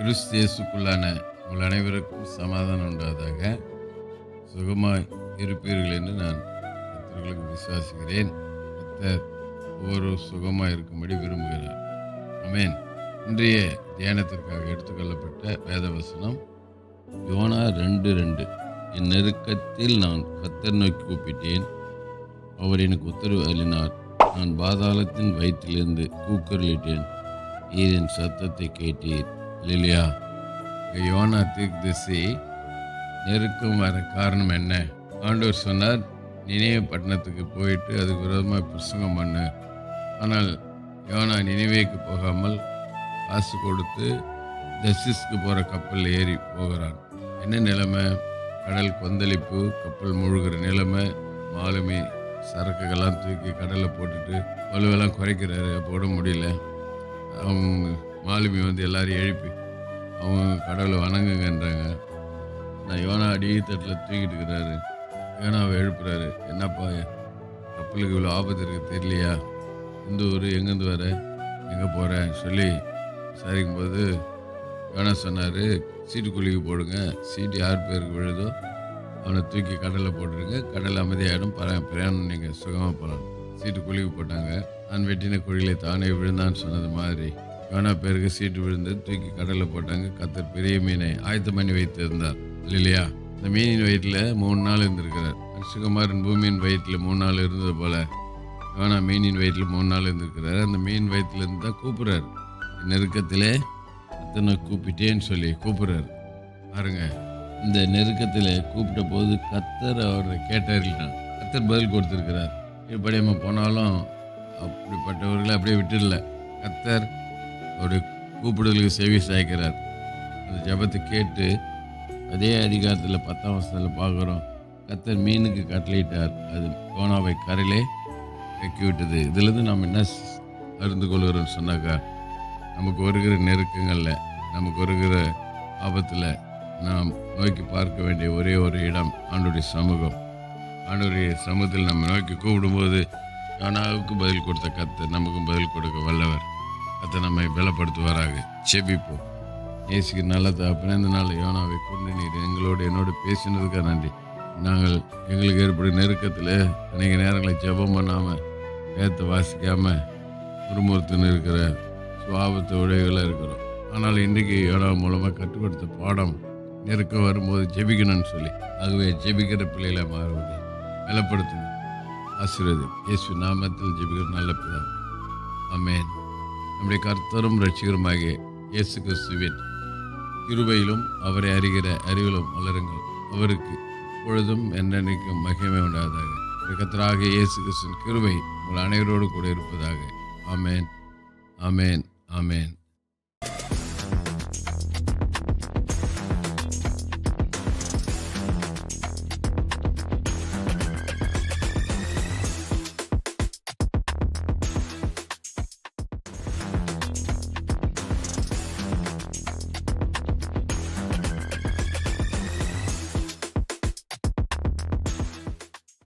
கிறிஸ்தியேசுக்குள்ளான உங்கள் அனைவருக்கும் சமாதானம் உண்டாதாக சுகமாய் இருப்பீர்கள் என்று நான் கர்த்தர்களுக்கு விசுவாசிக்கிறேன். கர்த்தர் ஒவ்வொரு சுகமாக இருக்கும்படி விரும்புகிறார். அமேன் இன்றைய தியானத்திற்காக எடுத்துக்கொள்ளப்பட்ட வேத வசனம் யோனா ரெண்டு ரெண்டு. என் நெருக்கத்தில் நான் கத்தர் நோக்கி கூப்பிட்டேன். அவர் எனக்கு உத்தரவு அளினார் நான் பாதாளத்தின் வயிற்றிலிருந்து கூக்குரலிட்டேன். ஈரின் சத்தத்தை கேட்டீர். இல்லையா யோனா தீர்க்கதரிசி நெருக்கம் வர காரணம் என்ன? ஆண்டவர் சொன்னார் நினைவு பட்டணத்துக்கு போயிட்டு அதுக்கு விரோதமாக பிரசங்கம் பண்ணு. ஆனால் யோனா நினைவேக்கு போகாமல் காசு கொடுத்து தசிஸ்க்கு போகிற கப்பலில் ஏறி போகிறான். என்ன நிலைமை? கடல் கொந்தளிப்பு கப்பல் முழுகிற நிலைமை மாலுமி சரக்குகள்லாம் தூக்கி கடலில் போட்டுட்டு வலுவெல்லாம் குறைக்கிறாரு போட முடியல. அவங்க மாலுமி வந்து எல்லாரையும் எழுப்பி அவங்க கடவுளை வணங்குங்கன்றாங்க. நான் யோனா அடித்தட்டில் தூக்கிட்டு இருக்கிறாரு. யோனாவை எழுப்புறாரு. என்னப்பா கப்பலுக்கு இவ்வளோ ஆபத்து இருக்குது தெரியலையா? இந்த ஊர் எங்கேருந்து வர? எங்கே போகிறேன் சொல்லி விசாரிக்கும் போது யோனா சொன்னார் சீட்டு குலுக்கி போடுங்க. சீட்டு யார் பேருக்கு விழுதோ அவனை தூக்கி கடலில் போட்டுருங்க. கடல் அமைதியாகிடும் பர பிரயாணம் நீங்கள் சுகமாக போகலாம். சீட்டு குலுக்கி போட்டாங்க. நான் வெட்டின குழியிலே தானே விழுந்தான்னு சொன்னது மாதிரி காணா பேருக்கு சீட்டு விழுந்து தூக்கி கடலில் போட்டாங்க. கத்தர் பெரிய மீனை ஆயத்தம் பண்ணி வைத்திருந்தார். இல்லையா இந்த மீனின் வயிற்றில் மூணு நாள் இருந்திருக்கிறார். சுகுமாரன் பூமியின் வயிற்றில் மூணு நாள் இருந்தது போல காணா மீனின் வயிற்றில் மூணு நாள் இருந்திருக்கிறார். அந்த மீன் வயிற்றுல இருந்து தான் கூப்பிட்றாரு நெருக்கத்திலே அத்தனை கூப்பிட்டேன்னு சொல்லி கூப்பிட்றாரு. பாருங்க இந்த நெருக்கத்தில் கூப்பிட்ட போது கத்தர் அவரை கேட்டாரில்தான் கத்தர் பதில் கொடுத்துருக்கிறார். இப்படி நம்ம போனாலும் அப்படிப்பட்டவர்களை அப்படியே விட்டுடல. கத்தர் அவருடைய கூப்பிடுதலுக்கு செவி சாய்க்கிறார் அந்த ஜெபத்தை கேட்டு அதே அதிகாரத்தில் பத்தாம் வருஷத்தில் பார்க்குறோம். கத்தர் மீனுக்கு கட்டளையிட்டார். அது கோனாவை கரையிலே வெக்கி விட்டது. இதுலேருந்து நாம் என்ன அறிந்து கொள்கிறோம்னு சொன்னாக்கா நமக்கு வருகிற நெருக்கங்களில் நமக்கு வருகிற ஆபத்தில் நாம் நோக்கி பார்க்க வேண்டிய ஒரே ஒரு இடம் ஆண்டுடைய சமூகம். ஆண்டுடைய சமூகத்தில் நம்ம நோக்கி கூப்பிடும்போது கானாவுக்கு பதில் கொடுத்த கத்தர் நமக்கும் பதில் கொடுக்க வல்லவர். அதை நம்மை பலப்படுத்துவாராக. செபிப்போம் இயேசுக்கு நல்ல தகப்பனே இந்த நாள் யோனாவை கொண்டு நீர். எங்களோடு என்னோடு பேசினதுக்காக நன்றி. நாங்கள் எங்களுக்கு ஏற்படும் நெருக்கத்தில் அநேக நேரங்களில் ஜெபம் பண்ணாமல் வேத்தை வாசிக்காமல் முறுமுறுத்துன்னு இருக்கிற சுவாபத்தை உடைகளாக இருக்கிறோம். ஆனால் இன்றைக்கு யோனா மூலமாக கட்டுப்படுத்த பாடம் நெருக்கம் வரும்போது ஜெபிக்கணும்னு சொல்லி ஆகவே ஜெபிக்கிற பிள்ளைகளை மாறுவது. பலப்படுத்துங்க ஆசீர்வதி இயேசு நாமத்தில் ஜெபிக்கிற நல்ல பிள்ளை அமேன் நம்முடைய கர்த்தரும் ரட்சிகருமாகிய இயேசு கிறிஸ்துவின் கிருபையிலும் அவரை அறிகிற அறிவிலும் வளருங்கள். அவருக்கு பொழுதும் என்னென்னைக்கும் மகிமை உண்டாவதாக. நம்முடைய இயேசு கிறிஸ்துவின் கிருபை உங்கள் அனைவரோடு கூட இருப்பதாக. ஆமேன். ஆமேன். ஆமேன்.